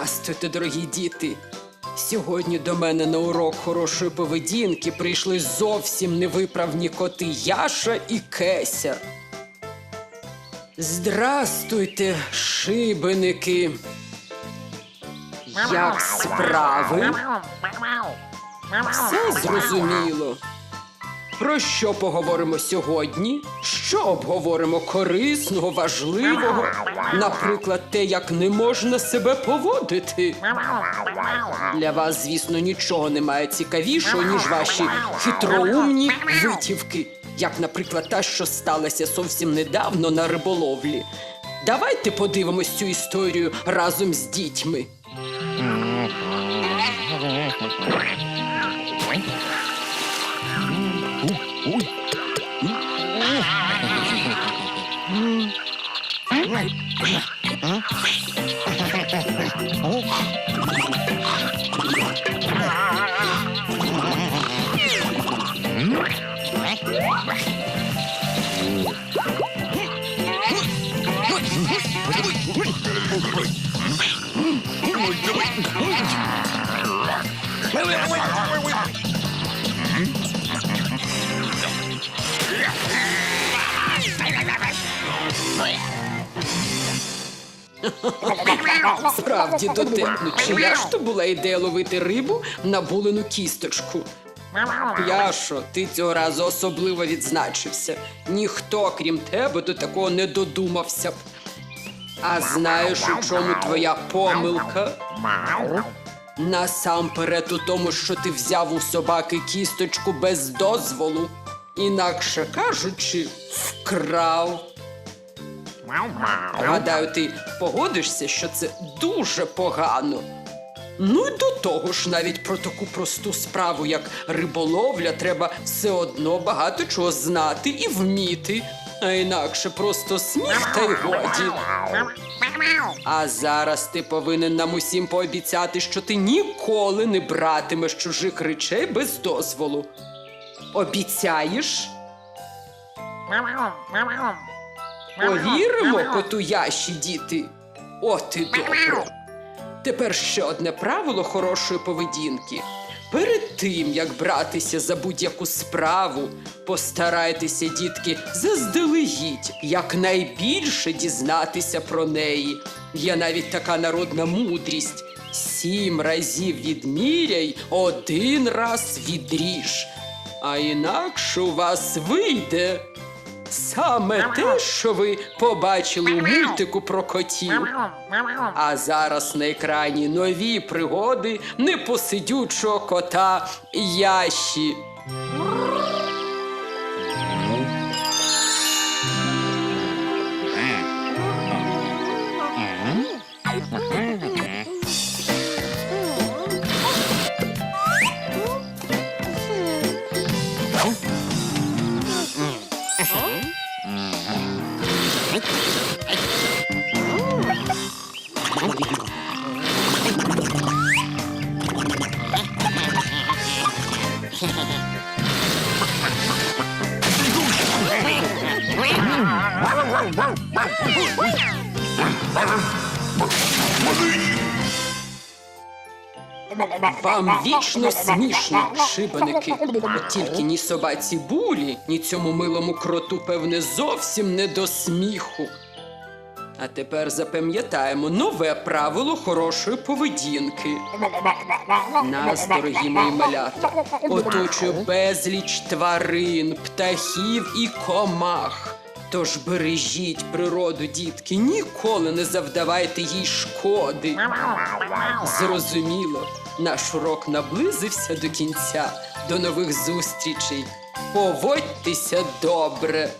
Здрастуйте, дорогі діти! Сьогодні до мене на урок хорошої поведінки прийшли зовсім невиправні коти Яша і Кеся. Здрастуйте, шибеники! Як справи? Все зрозуміло. Про що поговоримо сьогодні? Що обговоримо корисного, важливого? Наприклад, те, як не можна себе поводити. Для вас, звісно, нічого немає цікавішого, ніж ваші хитроумні витівки, як, наприклад, та, що сталася зовсім недавно на риболовлі. Давайте подивимось цю історію разом з дітьми. Yeah. Справді дотепно, чия ж то була ідея ловити рибу на булену кісточку. Яшо, ти цього разу особливо відзначився. Ніхто, крім тебе, до такого не додумався б. А знаєш, у чому твоя помилка? Насамперед у тому, що ти взяв у собаки кісточку без дозволу. Інакше кажучи, вкрав. Гадаю, ти погодишся, що це дуже погано. Ну і до того ж, навіть про таку просту справу, як риболовля, треба все одно багато чого знати і вміти. А інакше просто сміх та й годі. А зараз ти повинен нам усім пообіцяти, що ти ніколи не братимеш чужих речей без дозволу. Обіцяєш? Повіримо коту Яші, діти. От і добре. Тепер ще одне правило хорошої поведінки. Перед тим, як братися за будь-яку справу, постарайтеся, дітки, заздалегідь якнайбільше дізнатися про неї. Є навіть така народна мудрість: сім разів відміряй, один раз відріж. А інакше у вас вийде саме те, що ви побачили у мультику про котів. А зараз на екрані нові пригоди непосидючого кота Яші. Вам вічно смішно, шибаники. Тільки ні собаці булі, ні цьому милому кроту, певне, зовсім не до сміху. А тепер запам'ятаємо нове правило хорошої поведінки. Нас, дорогі мої малята, оточує безліч тварин, птахів і комах. Тож бережіть природу, дітки, ніколи не завдавайте їй шкоди. Зрозуміло, наш урок наблизився до кінця. До нових зустрічей. Поводьтеся добре.